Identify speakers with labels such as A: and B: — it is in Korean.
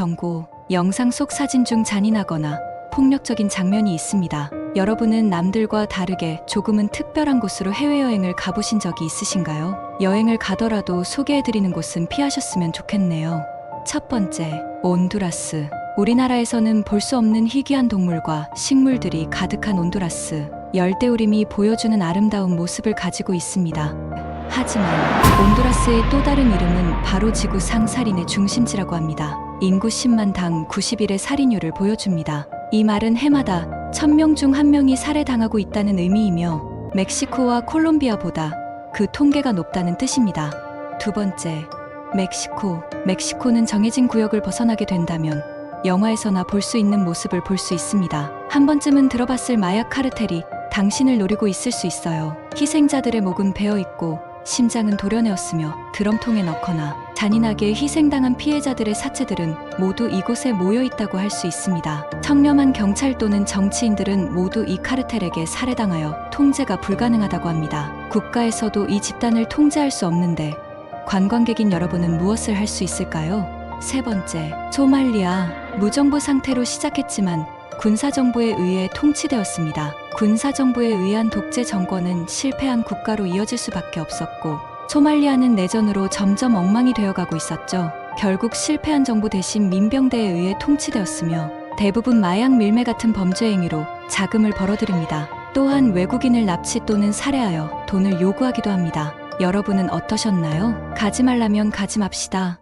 A: 경고, 영상 속 사진 중 잔인하거나 폭력적인 장면이 있습니다. 여러분은 남들과 다르게 조금은 특별한 곳으로 해외여행을 가보신 적이 있으신가요? 여행을 가더라도 소개해드리는 곳은 피하셨으면 좋겠네요. 첫 번째, 온두라스. 우리나라에서는 볼 수 없는 희귀한 동물과 식물들이 가득한 온두라스. 열대우림이 보여주는 아름다운 모습을 가지고 있습니다. 하지만 온두라스의 또 다른 이름은 바로 지구 상살인의 중심지라고 합니다. 인구 10만 당 90일의 살인율을 보여줍니다. 이 말은 해마다 1000명 중 1명이 살해당하고 있다는 의미이며 멕시코와 콜롬비아보다 그 통계가 높다는 뜻입니다. 두 번째, 멕시코. 멕시코는 정해진 구역을 벗어나게 된다면 영화에서나 볼 수 있는 모습을 볼 수 있습니다. 한 번쯤은 들어봤을 마약 카르텔이 당신을 노리고 있을 수 있어요. 희생자들의 목은 베어 있고 심장은 도려내었으며 드럼통에 넣거나 잔인하게 희생당한 피해자들의 사체들은 모두 이곳에 모여 있다고 할 수 있습니다. 청렴한 경찰 또는 정치인들은 모두 이 카르텔에게 살해당하여 통제가 불가능하다고 합니다. 국가에서도 이 집단을 통제할 수 없는데 관광객인 여러분은 무엇을 할 수 있을까요? 세 번째, 소말리아. 무정부 상태로 시작했지만 군사정부에 의해 통치되었습니다. 군사정부에 의한 독재 정권은 실패한 국가로 이어질 수밖에 없었고, 소말리아는 내전으로 점점 엉망이 되어가고 있었죠. 결국 실패한 정부 대신 민병대에 의해 통치되었으며, 대부분 마약 밀매 같은 범죄 행위로 자금을 벌어들입니다. 또한 외국인을 납치 또는 살해하여 돈을 요구하기도 합니다. 여러분은 어떠셨나요? 가지 말라면 가지 맙시다.